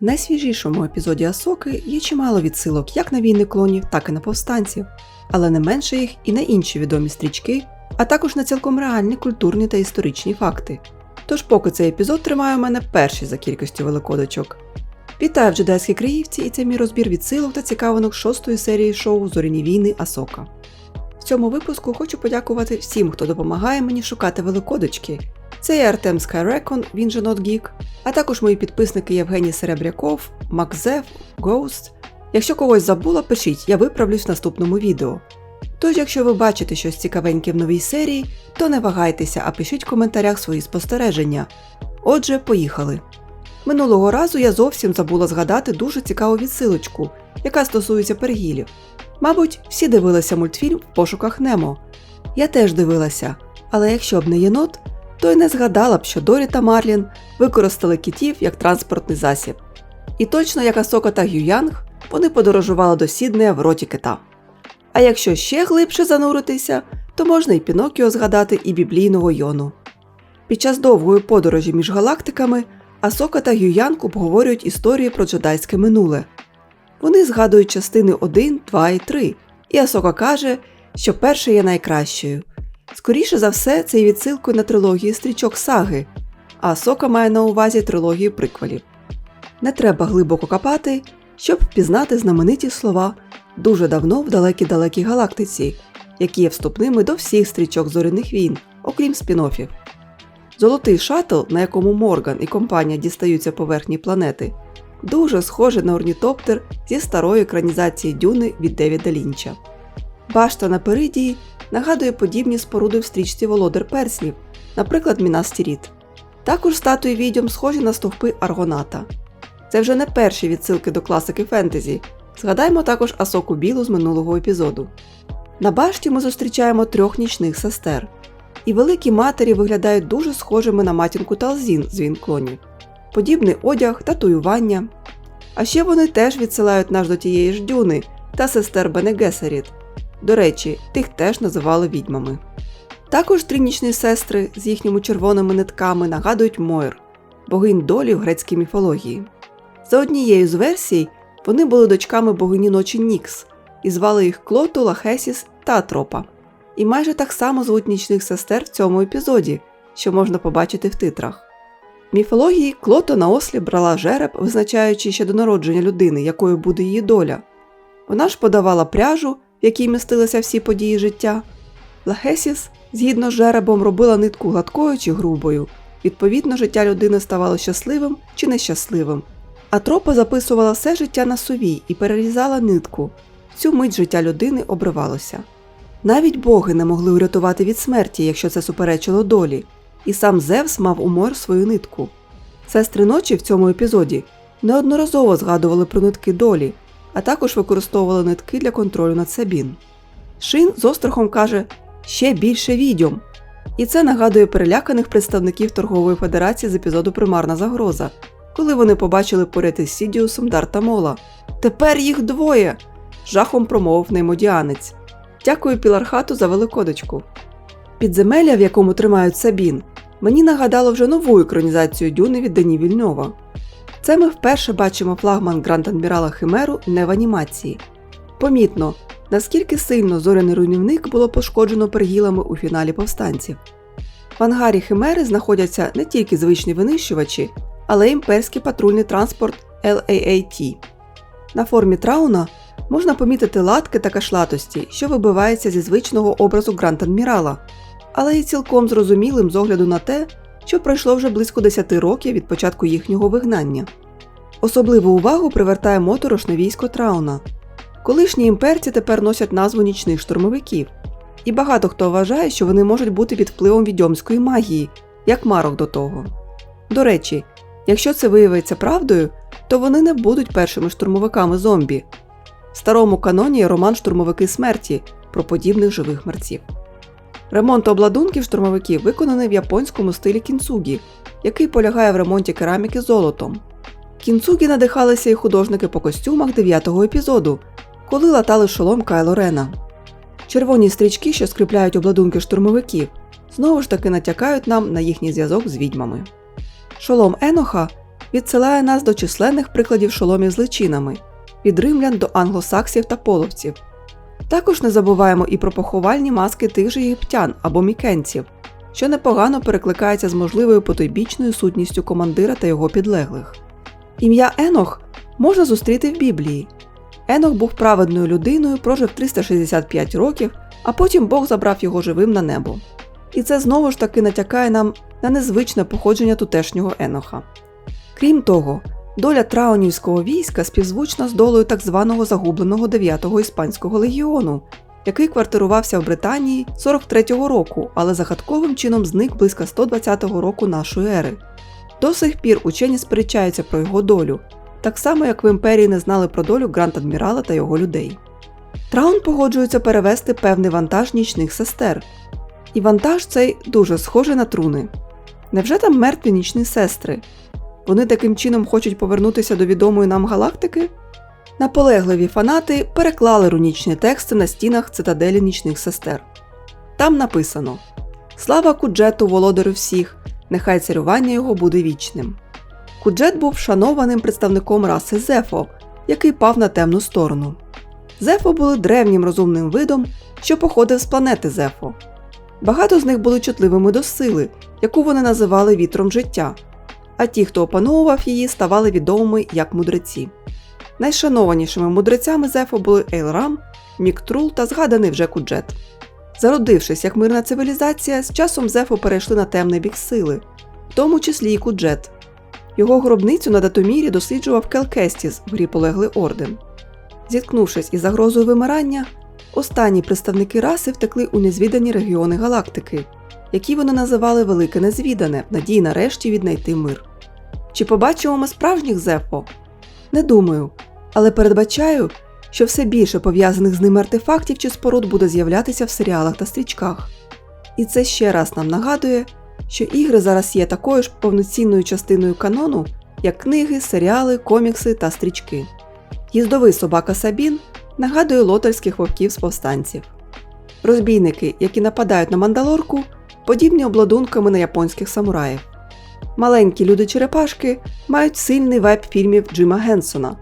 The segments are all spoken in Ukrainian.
В найсвіжішому епізоді Асоки є чимало відсилок як на війни клонів, так і на повстанців, але не менше їх і на інші відомі стрічки, а також на цілком реальні культурні та історичні факти. Тож, поки цей епізод тримає у мене перший за кількістю великодочок. Вітаю в джедайській Криївці, і це мій розбір відсилок та цікавинок шостої серії шоу Зоряні війни Асока. В цьому випуску хочу подякувати всім, хто допомагає мені шукати великодочки. Це є Артем Скайрекон, він же Not Geek, а також мої підписники Євгеній Серебряков, Макзев, Ghost. Якщо когось забула, пишіть, я виправлюсь в наступному відео. Тож, якщо ви бачите щось цікавеньке в новій серії, то не вагайтеся, а пишіть в коментарях свої спостереження. Отже, поїхали. Минулого разу я зовсім забула згадати дуже цікаву відсилочку, яка стосується перегілів. Мабуть, всі дивилися мультфільм в пошуках Немо. Я теж дивилася, але якщо б не єнот, то й не згадала б, що Дорі та Марлін використали китів як транспортний засіб. І точно як Асока та Гюянг, вони подорожували до Сіднея в роті кита. А якщо ще глибше зануритися, то можна і Пінокіо згадати, і біблійного йону. Під час довгої подорожі між галактиками Асока та Гюянг обговорюють історії про джедайське минуле. Вони згадують частини 1, 2 і 3, і Асока каже, що перша є найкращою. Скоріше за все, це є відсилкою на трилогії стрічок саги, а Асока має на увазі трилогію приквелів. Не треба глибоко копати, щоб впізнати знамениті слова дуже давно в далекій-далекій галактиці, які є вступними до всіх стрічок зоряних війн, окрім спін-оффів. Золотий шаттл, на якому Морган і компанія дістаються поверхні планети, дуже схожий на орнітоптер зі старої екранізації Дюни від Девіда Лінча. Башта на Перидії нагадує подібні споруди в стрічці Володар Перснів, наприклад, Мінас Тіріт. Також статуї відьом схожі на стовпи Аргоната. Це вже не перші відсилки до класики фентезі. Згадаймо також Асоку Білу з минулого епізоду. На башті ми зустрічаємо трьох нічних сестер. І великі матері виглядають дуже схожими на матінку Талзін з Вінклонів. Подібний одяг, татуювання. А ще вони теж відсилають нас до тієї ж дюни та сестер Бенегесеріт. До речі, тих теж називали відьмами. Також тринічні сестри з їхніми червоними нитками нагадують Мойр, богинь долі в грецькій міфології. За однією з версій, вони були дочками богині ночі Нікс і звали їх Клоту, Лахесіс та Атропа. І майже так само звуть нічних сестер в цьому епізоді, що можна побачити в титрах. В міфології Клото на ослі брала жереб, визначаючи ще до народження людини, якою буде її доля. Вона ж подавала пряжу, в якій містилися всі події життя. Лахесіс, згідно з жеребом, робила нитку гладкою чи грубою. Відповідно, життя людини ставало щасливим чи нещасливим. А тропа записувала все життя на сові і перерізала нитку. Цю мить життя людини обривалося. Навіть боги не могли урятувати від смерті, якщо це суперечило долі, і сам Зевс мав у мор свою нитку. Сестри ночі в цьому епізоді неодноразово згадували про нитки долі, а також використовували нитки для контролю над Сабін. Шин з острахом каже ще більше відьом. І це нагадує переляканих представників торгової федерації з епізоду Примарна загроза, коли вони побачили поряд із Сідіусом Дарта Мола. Тепер їх двоє. жахом промовив неймодіанець. Дякую Пілархату за великодочку. Підземелля, в якому тримають Сабін, мені нагадало вже нову екранізацію Дюни від Дені Вільньова. Це ми вперше бачимо флагман Гранд Адмірала Химеру не в анімації. Помітно, наскільки сильно зоряний руйнівник було пошкоджено перегілами у фіналі повстанців. В ангарі Химери знаходяться не тільки звичні винищувачі, але й імперський патрульний транспорт LAAT. На формі трауна можна помітити латки та кашлатості, що вибиваються зі звичного образу Гранд Адмірала, але й цілком зрозумілим з огляду на те, що пройшло вже близько 10 років від початку їхнього вигнання. Особливу увагу привертає моторошне військо Трауна. Колишні імперці тепер носять назву нічних штурмовиків, і багато хто вважає, що вони можуть бути під впливом відьомської магії, як марок до того. До речі, якщо це виявиться правдою, то вони не будуть першими штурмовиками зомбі. В старому каноні є роман Штурмовики смерті про подібних живих мерців. Ремонт обладунків штурмовиків виконаний в японському стилі кінцугі, який полягає в ремонті кераміки золотом. Кінцугі надихалися і художники по костюмах 9-го епізоду, коли латали шолом Кайло Рена. Червоні стрічки, що скріпляють обладунки штурмовиків, знову ж таки натякають нам на їхній зв'язок з відьмами. Шолом Еноха відсилає нас до численних прикладів шоломів з личинами від римлян до англосаксів та половців. Також не забуваємо і про поховальні маски тих же єгиптян або мікенців, що непогано перекликається з можливою потойбічною сутністю командира та його підлеглих. Ім'я Енох можна зустріти в Біблії. Енох був праведною людиною, прожив 365 років, а потім Бог забрав його живим на небо. І це знову ж таки натякає нам на незвичне походження тутешнього Еноха. Крім того, доля траунівського війська співзвучна з долею так званого загубленого 9-го іспанського легіону, який квартирувався в Британії 43-го року, але загадковим чином зник близько 120-го року нашої ери. До сих пір учені сперечаються про його долю, так само як в імперії не знали про долю гранд-адмірала та його людей. Траун погоджується перевести певний вантаж нічних сестер, і вантаж цей дуже схожий на труни. Невже там мертві нічні сестри? Вони таким чином хочуть повернутися до відомої нам галактики? Наполегливі фанати переклали рунічні тексти на стінах цитаделі нічних сестер. Там написано: Слава Куджету, володарю всіх, нехай царювання його буде вічним. Куджет був шанованим представником раси Зефо, який пав на темну сторону. Зефо були древнім розумним видом, що походив з планети Зефо. Багато з них були чутливими до сили, яку вони називали вітром життя, а ті, хто опановував її, ставали відомими як мудреці. Найшанованішими мудрецями Зефо були Ейлрам, Міктрул та згаданий вже Куджет. Зародившись як мирна цивілізація, з часом Зефо перейшли на темний бік сили, в тому числі і Куджет. Його гробницю на датомірі досліджував Келкестіс в грі полеглий орден. Зіткнувшись із загрозою вимирання, останні представники раси втекли у незвідані регіони галактики, які вони називали Велике Незвідане, в надії нарешті віднайти мир. Чи побачимо ми справжніх Зефо? Не думаю, але передбачаю, що все більше пов'язаних з ними артефактів чи споруд буде з'являтися в серіалах та стрічках. І це ще раз нам нагадує, що ігри зараз є такою ж повноцінною частиною канону, як книги, серіали, комікси та стрічки. Їздовий собака Сабін нагадує лотальських вовків з повстанців. Розбійники, які нападають на мандалорку, подібні обладунками на японських самураїв. Маленькі люди-черепашки мають сильний вайб фільмів Джима Генсона,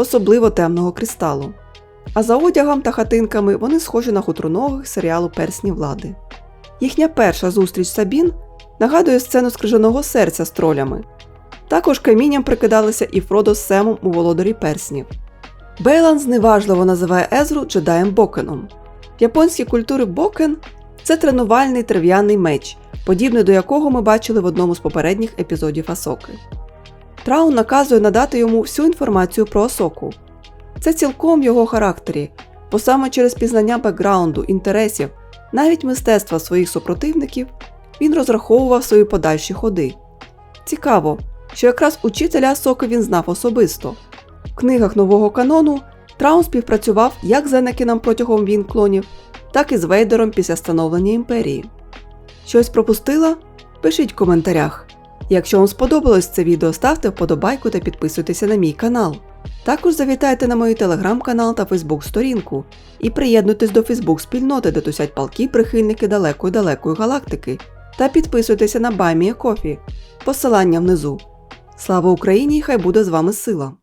особливо темного кристалу. А за одягом та хатинками вони схожі на хутроногих серіалу Персні влади. Їхня перша зустріч Сабін нагадує сцену з серця з тролями. Також камінням прикидалися і Фродо з Семом у володарі перснів. Бейлан зневажливо називає Езру джедаєм Бокеном. В японській культурі Бокен це тренувальний трив'яний меч, подібний до якого ми бачили в одному з попередніх епізодів Асоки. Траун наказує надати йому всю інформацію про Асоку. Це цілком в його характері, бо саме через пізнання бекграунду, інтересів, навіть мистецтва своїх супротивників він розраховував свої подальші ходи. Цікаво, що якраз учителя Асоки він знав особисто. В книгах нового канону Траун співпрацював як з Енекіном протягом війн клонів, так і з Вейдером після становлення імперії. Щось пропустила? Пишіть в коментарях. Якщо вам сподобалось це відео, ставте вподобайку та підписуйтеся на мій канал. Також завітайте на мою телеграм-канал та фейсбук-сторінку і приєднуйтесь до фейсбук-спільноти, де тусять палки прихильники далекої далекої галактики. Та підписуйтеся на Баймія Кофі. Посилання внизу. Слава Україні! Хай буде з вами сила!